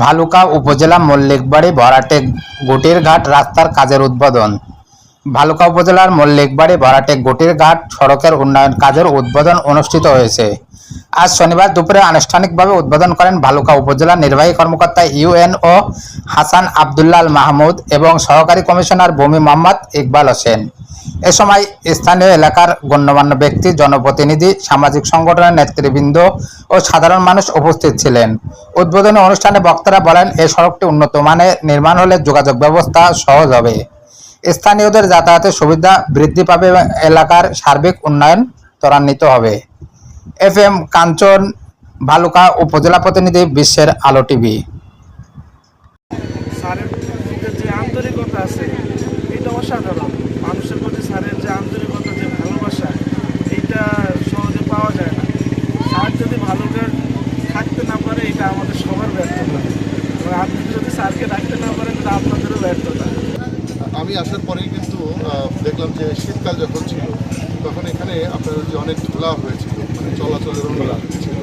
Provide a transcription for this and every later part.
ভালুকা উপজেলা মল্লিকবাড়ি ভরাটে গুটির ঘাট রাস্তার কাজের উদ্বোধন। ভালুকা উপজেলার মল্লিকবাড়ি ভরাটে গুটির ঘাট সড়কের উন্নয়ন কাজের উদ্বোধন অনুষ্ঠিত হয়েছে। আজ শনিবার দুপুরে আনুষ্ঠানিকভাবে উদ্বোধন করেন ভালুকা উপজেলা নির্বাহী কর্মকর্তা ইউএনও হাসান আবদুল্লাল মাহমুদ এবং সহকারী কমিশনার ভূমি মোহাম্মদ ইকবাল হোসেন। এ সময় স্থানীয় এলাকার গণ্যমান্য ব্যক্তি, জনপ্রতিনিধি, সামাজিক সংগঠনের নেতৃবৃন্দ ও সাধারণ মানুষ উপস্থিত ছিলেন। উদ্বোধনী অনুষ্ঠানে বক্তারা বলেন এই সড়কটি উন্নত মানের, নির্মাণ হলে যোগাযোগ ব্যবস্থা সহজ হবে। স্থানীয়দের যাতায়াতের সুবিধা বৃদ্ধি পাবে এবং এলাকার সার্বিক উন্নয়ন ত্বরান্বিত হবে। এফ এম কাঞ্চন, ভালুকা উপজেলা প্রতিনিধি, বিশ্বের আলো টিভি। আন্তরিকতা আছে আপনি যদি স্যারকে রাখতে না পারেন তাহলে আপনাদেরও ব্যর্থতা আমি আসার পরেই কিন্তু দেখলাম যে শীতকাল যখন ছিল, তখন এখানে আপনার যে অনেক ধুলা হয়েছিল মানে চলাচলের অনুমতি ছিল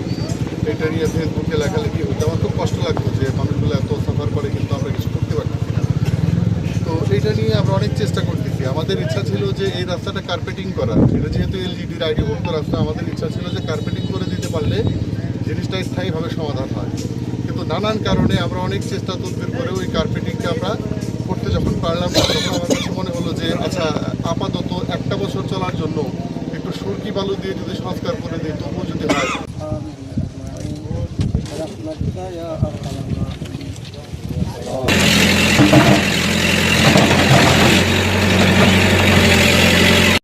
এটা নিয়ে ফেসবুকে লেখালেখি হতো আমার খুব কষ্ট লাগতো যে মানুষগুলো এত সাফার করে, কিন্তু আমরা কিছু করতে পারতেছি না। তো এইটা নিয়ে আমরা অনেক চেষ্টা করতেছি। আমাদের ইচ্ছা ছিল যে এই রাস্তাটা কার্পেটিং করা। এটা যেহেতু এলজিডির আইডি মুক্ত রাস্তা, আমাদের ইচ্ছা ছিল যে কার্পেটিং করে দিতে পারলে জিনিসটা স্থায়ীভাবে সমাধান হয়। নানান কারণে আমরা অনেক চেষ্টা তদবির করে ওই কার্পেটিংকে আমরা করতে যখন পারলাম তখন আমার কাছে মনে হলো যে আচ্ছা আপাতত একটা বছর চলার জন্য একটু সুরকি বালু দিয়ে যদি সংস্কার করে দিই তবুও যদি হয়